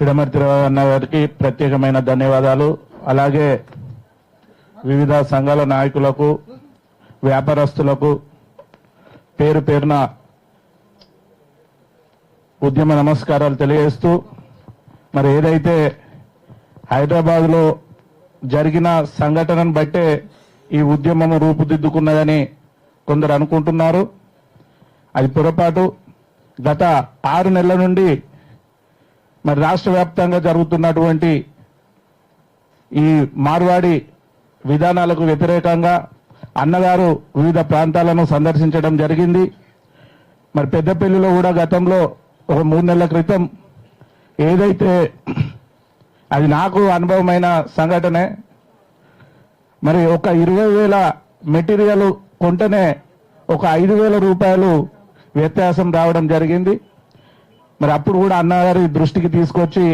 పిడమర్తి అన్న గారికి ప్రత్యేకమైన ధన్యవాదాలు. అలాగే వివిధ సంఘాల నాయకులకు వ్యాపారస్తులకు పేరు పేరున ఉద్యమ నమస్కారాలు తెలియజేస్తూ మరి ఏదైతే హైదరాబాద్లో జరిగిన సంఘటనను బట్టే ఈ ఉద్యమం రూపుదిద్దుకున్నదని కొందరు అనుకుంటున్నారు. అది పొరపాటు. గత ఆరు నెలల నుండి మరి రాష్ట్ర వ్యాప్తంగా జరుగుతున్నటువంటి ఈ మార్వాడి విధానాలకు వ్యతిరేకంగా అన్నగారు వివిధ ప్రాంతాలను సందర్శించడం జరిగింది. మరి పెద్దపల్లిలో కూడా గతంలో ఒక మూడు నెలల క్రితం ఏదైతే అది నాకు అనుభవమైన సంఘటనే మరి ఒక ఇరవై వేల మెటీరియల్ కొంటేనే ఒక ఐదు వేల రూపాయలు వ్యత్యాసం రావడం జరిగింది. మరి అప్పుడు కూడా అన్నగారి దృష్టికి తీసుకొచ్చి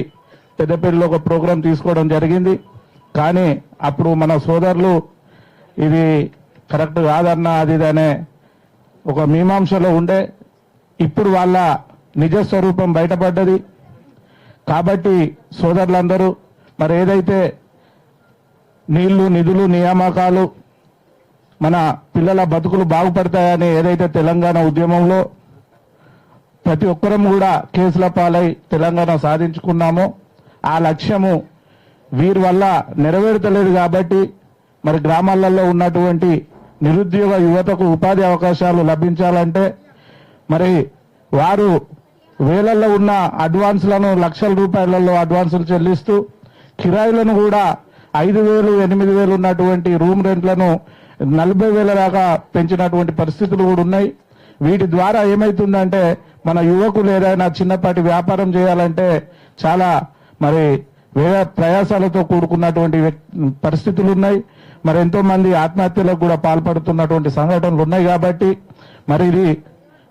పెద్దపల్లిలో ఒక ప్రోగ్రాం తీసుకోవడం జరిగింది. కానీ అప్పుడు మన సోదరులు ఇది కరెక్ట్ కాదన్న అది ఇది అనే ఒక మీమాంసలో ఉండే ఇప్పుడు వాళ్ళ నిజ స్వరూపం బయటపడ్డది. కాబట్టి సోదరులందరూ మరి ఏదైతే నీళ్ళు నిధులు నియామకాలు మన పిల్లల బతుకులు బాగుపడతాయని ఏదైతే తెలంగాణ ఉద్యమంలో ప్రతి ఒక్కరం కూడా కేసుల పాలై తెలంగాణ సాధించుకున్నాము. ఆ లక్ష్యము వీరి వల్ల నెరవేరుతలేదు కాబట్టి మరి గ్రామాలలో ఉన్నటువంటి నిరుద్యోగ యువతకు ఉపాధి అవకాశాలు లభించాలంటే మరి వారు వేలల్లో ఉన్న అడ్వాన్స్లను లక్షల రూపాయలలో అడ్వాన్సులు చెల్లిస్తూ కిరాయిలను కూడా ఐదు వేలు ఎనిమిది వేలు ఉన్నటువంటి రూమ్ రెంట్లను నలభై వేల దాకా పెంచినటువంటి పరిస్థితులు కూడా ఉన్నాయి. వీటి ద్వారా ఏమవుతుందంటే మన యువకులు ఏదైనా చిన్నపాటి వ్యాపారం చేయాలంటే చాలా మరి వేరే ప్రయాసాలతో కూడుకున్నటువంటి పరిస్థితులు ఉన్నాయి మరి ఎంతో మంది ఆత్మహత్యలకు కూడా పాల్పడుతున్నటువంటి సంఘటనలు ఉన్నాయి కాబట్టి మరి ఇది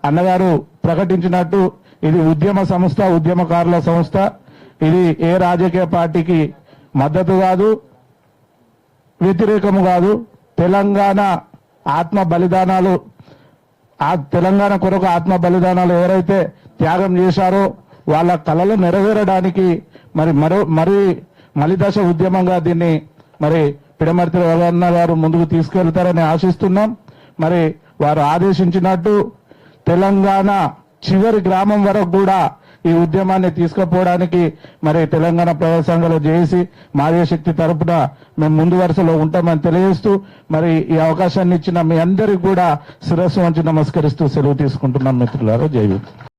అన్నగారు ప్రకటించినట్టు ఇది ఉద్యమ సంస్థ ఉద్యమకారుల సంస్థ. ఇది ఏ రాజకీయ పార్టీకి మద్దతు కాదు వ్యతిరేకము కాదు. తెలంగాణ ఆత్మ బలిదానాలు ఆ తెలంగాణ కొరకు ఆత్మ బలిదానాలు ఎవరైతే త్యాగం చేశారో వాళ్ళ కళలు నెరవేరడానికి మరి మరో మరి మలిదశ ఉద్యమంగా దీన్ని మరి పిడమర్తి రవణ గారు ముందుకు తీసుకెళ్తారని ఆశిస్తున్నాం. మరి వారు ఆదేశించినట్టు తెలంగాణ చివరి గ్రామం వరకు కూడా ఈ ఉద్యమాన్ని తీసుకుపోవడానికి మరి తెలంగాణ ప్రజా చేసి మాదే శక్తి తరపున మేము ముందు వరుసలో ఉంటామని తెలియజేస్తూ మరి ఈ అవకాశాన్ని ఇచ్చిన మీ అందరికీ కూడా శిరస్సు వంచి నమస్కరిస్తూ సెలవు తీసుకుంటున్నాం మిత్రులారా. జై